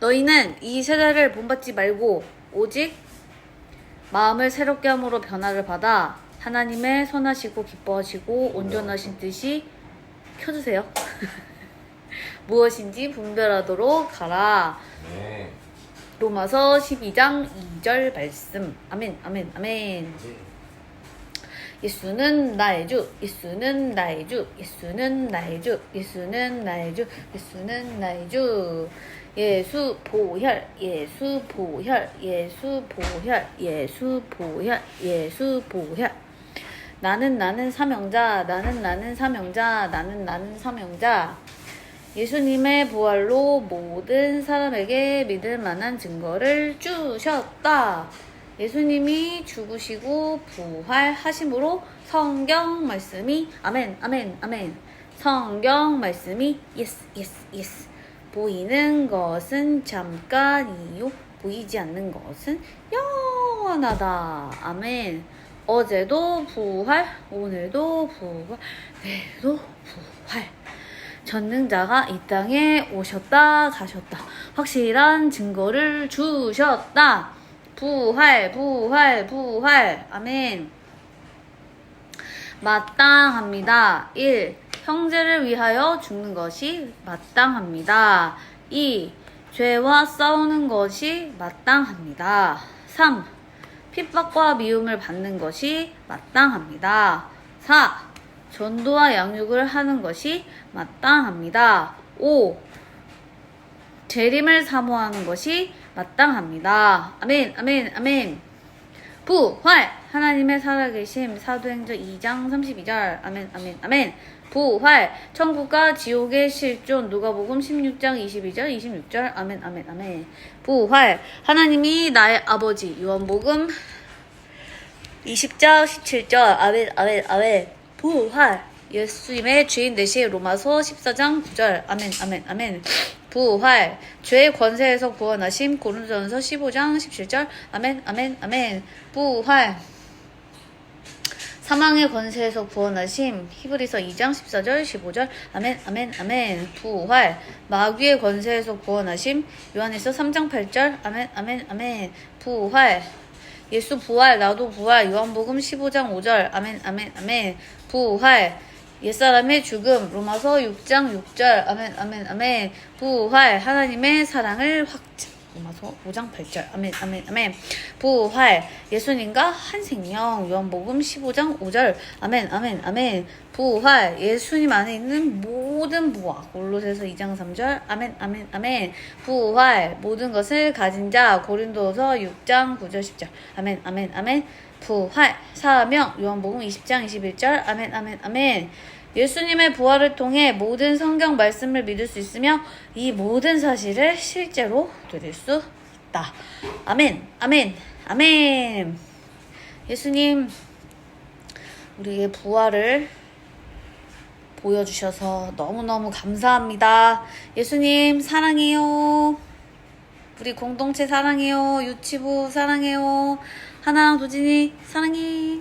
너희는 이 세대를 본받지 말고 오직 마음을 새롭게 함으로 변화를 받아 하나님의 선하시고 기뻐하시고 온전하신 뜻이 켜주세요. 무엇인지 분별하도록 가라. 네. 로마서 12장 2절 말씀. 아멘, 아멘, 아멘. 예수는 나의 주, 예수는 나의 주, 예수는 나의 주, 예수는 나의 주, 예수는 나의 주. 예수 보혈, 예수 보혈, 예수 보혈, 예수 보혈, 예수 보혈. 나는 나는 사명자, 나는 나는 사명자, 나는 나는 사명자. 예수님의 부활로 모든 사람에게 믿을 만한 증거를 주셨다. 예수님이 죽으시고 부활하심으로 성경 말씀이 아멘 아멘 아멘. 성경 말씀이 예스 예스 예스 보이는 것은 잠깐이요. 보이지 않는 것은 영원하다. 아멘. 어제도 부활 오늘도 부활 내일도 부활. 전능자가 이 땅에 오셨다 가셨다. 확실한 증거를 주셨다 부활 부활 부활 아멘 마땅합니다 1. 형제를 위하여 죽는 것이 마땅합니다 2. 죄와 싸우는 것이 마땅합니다 3. 핍박과 미움을 받는 것이 마땅합니다 4. 전도와 양육을 하는 것이 마땅합니다. 5. 재림을 사모하는 것이 마땅합니다. 아멘, 아멘, 아멘. 부활! 하나님의 살아계심 사도행전 2장 32절. 아멘 아멘 아멘. 부활. 천국과 지옥의 실존 누가복음 16장 22절 26절. 아멘 아멘 아멘. 부활. 하나님이 나의 아버지 요한복음 20장 17절. 아멘 아멘 아멘. 부활 예수님의 주인 되신 로마서 14장 9절. 아멘 아멘 아멘. 부활. 죄의 권세에서 구원하심. 고린도전서 15장 17절. 아멘 아멘 아멘. 부활. 사망의 권세에서 구원하심. 히브리서 2장 14절 15절. 아멘 아멘 아멘. 부활. 마귀의 권세에서 구원하심. 요한에서 3장 8절. 아멘 아멘 아멘. 부활. 예수 부활 나도 부활. 요한복음 15장 5절. 아멘 아멘 아멘. 부활 옛사람의 죽음 로마서 6장 6절 아멘 아멘 아멘. 부활 하나님의 사랑을 확증 로마서 5장 8절. 아멘 아멘 아멘. 부활. 예수님과 한 생명. 요한복음 15장 5절. 아멘 아멘 아멘. 부활. 예수님 안에 있는 모든 부와. 골로새서 2장 3절. 아멘 아멘 아멘. 부활. 모든 것을 가진 자. 고린도서 6장 9절 10절. 아멘 아멘 아멘. 부활. 사명. 요한복음 20장 21절. 아멘 아멘 아멘 예수님의 부활을 통해 모든 성경 말씀을 믿을 수 있으며 이 모든 사실을 실제로 누릴 수 있다. 아멘, 아멘, 아멘. 예수님, 우리의 부활을 보여주셔서 너무너무 감사합니다. 예수님, 사랑해요. 우리 공동체 사랑해요. 유치부 사랑해요. 하나랑 도진이 사랑해.